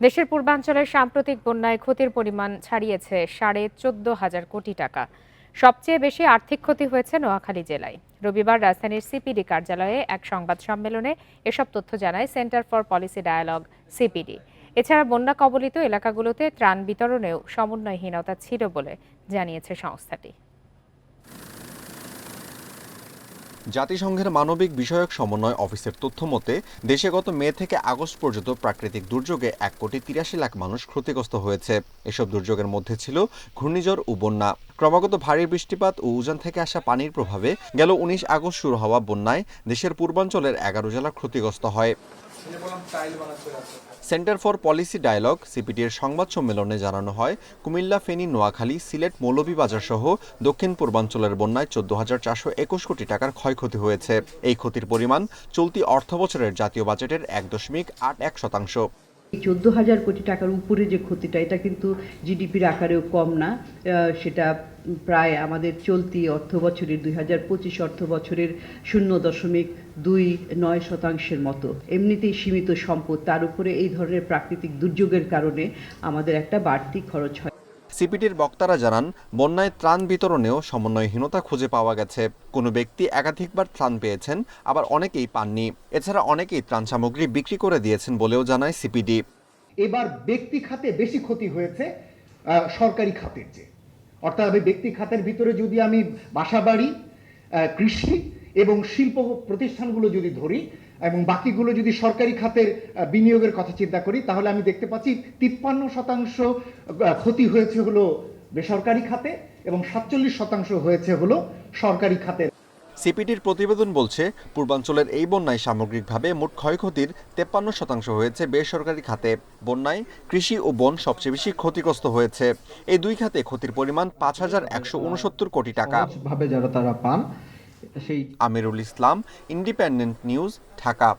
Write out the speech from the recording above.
দেশের পূর্বাঞ্চলের সাম্প্রতিক বন্যায় ক্ষতির পরিমাণ ছাড়িয়েছে সাড়ে চোদ্দ হাজার কোটি টাকা। সবচেয়ে বেশি আর্থিক ক্ষতি হয়েছে নোয়াখালী জেলায়। রবিবার রাজধানীর সিপিডি কার্যালয়ে এক সংবাদ সম্মেলনে এসব তথ্য জানায় centre for policy dialogue, CPD. এছাড়া বন্যা কবলিত এলাকাগুলোতে ত্রাণ বিতরণেও সমন্বয়হীনতা ছিল বলে জানিয়েছে সংস্থাটি। জাতিসংঘের মানবিক বিষয়ক সমন্বয় অফিসের তথ্য মতে, দেশে গত মে থেকে আগস্ট পর্যন্ত প্রাকৃতিক দুর্যোগে এক কোটি তিরাশি লাখ মানুষ ক্ষতিগ্রস্ত হয়েছে। এসব দুর্যোগের মধ্যে ছিল ঘূর্ণিঝড় ও বন্যা। ক্রমাগত ভারী বৃষ্টিপাত ও উজান থেকে আসা পানির প্রভাবে গেল উনিশ আগস্ট শুরু হওয়া বন্যায় দেশের পূর্বাঞ্চলের এগারো জেলা ক্ষতিগ্রস্ত হয়। সেন্টার ফর পলিসি ডায়ালগ, সিপিটির সংবাদ সম্মেলনে জানানো হয়, কুমিল্লা, ফেনী, নোয়াখালী, সিলেট, মৌলভীবাজার সহ দক্ষিণ পূর্বাঞ্চলের বন্যায় চোদ্দ হাজার চারশো একুশ কোটি টাকার ক্ষয়ক্ষতি হয়েছে। এই ক্ষতির পরিমাণ চলতি অর্থবছরের জাতীয় বাজেটের এক দশমিক আট এক শতাংশ। চোদ্দ হাজার কোটি টাকার উপরে যে ক্ষতিটা, এটা কিন্তু জিডিপির আকারেও কম না। সেটা প্রায় আমাদের চলতি অর্থ বছরের দুই হাজার পঁচিশ অর্থ বছরের শূন্য দশমিক দুই নয় শতাংশের মতো। এমনিতেই সীমিত সম্পদ, তার উপরে এই ধরনের প্রাকৃতিক দুর্যোগের কারণে আমাদের একটা বাড়তি খরচ হয়। সিপিটির বক্তারা জানান, বন্যায় ত্রাণ বিতরণেও সমন্বয়হীনতা খুঁজে পাওয়া গেছে। কোনো ব্যক্তি একাধিকবার ত্রাণ পেয়েছেন, আবার অনেকেই পাননি। এছাড়া অনেকেই ত্রাণ সামগ্রী বিক্রি করে দিয়েছেন বলেও জানায় সিপিডি। এবার ব্যক্তি খাতে বেশি ক্ষতি হয়েছে সরকারি খাতের চেয়ে। অর্থাৎ আমি ব্যক্তি খাতের ভিতরে যদি আমি বাসাবাড়ি কৃষি এবং শিল্প প্রতিষ্ঠানগুলো যদি ধরি এবং বাকিগুলো যদি সরকারি খাতের বিনিয়োগের কথা চিন্তা করি তাহলে আমি দেখতে পাচ্ছি তিপ্পান্ন শতাংশ ক্ষতি হয়েছে হলো বেসরকারি খাতে এবং সাতচল্লিশ শতাংশ হয়েছে হলো সরকারি খাতে। সিপিডির প্রতিবেদন বলছে পূর্বাঞ্চলের এই বন্যায় সামগ্রিকভাবে মোট ক্ষয়ক্ষতির তেপ্পান্ন শতাংশ হয়েছে বেসরকারি খাতে। বন্যায় কৃষি ও বন সবচেয়ে বেশি ক্ষতিগ্রস্ত হয়েছে। এই দুই খাতে ক্ষতির পরিমাণ পাঁচ হাজার একশো উনসত্তর কোটি টাকা। ভাবে যারা তারা পান আমিরুল ইসলাম ইন্ডিপেন্ডেন্ট নিউজ ঢাকা।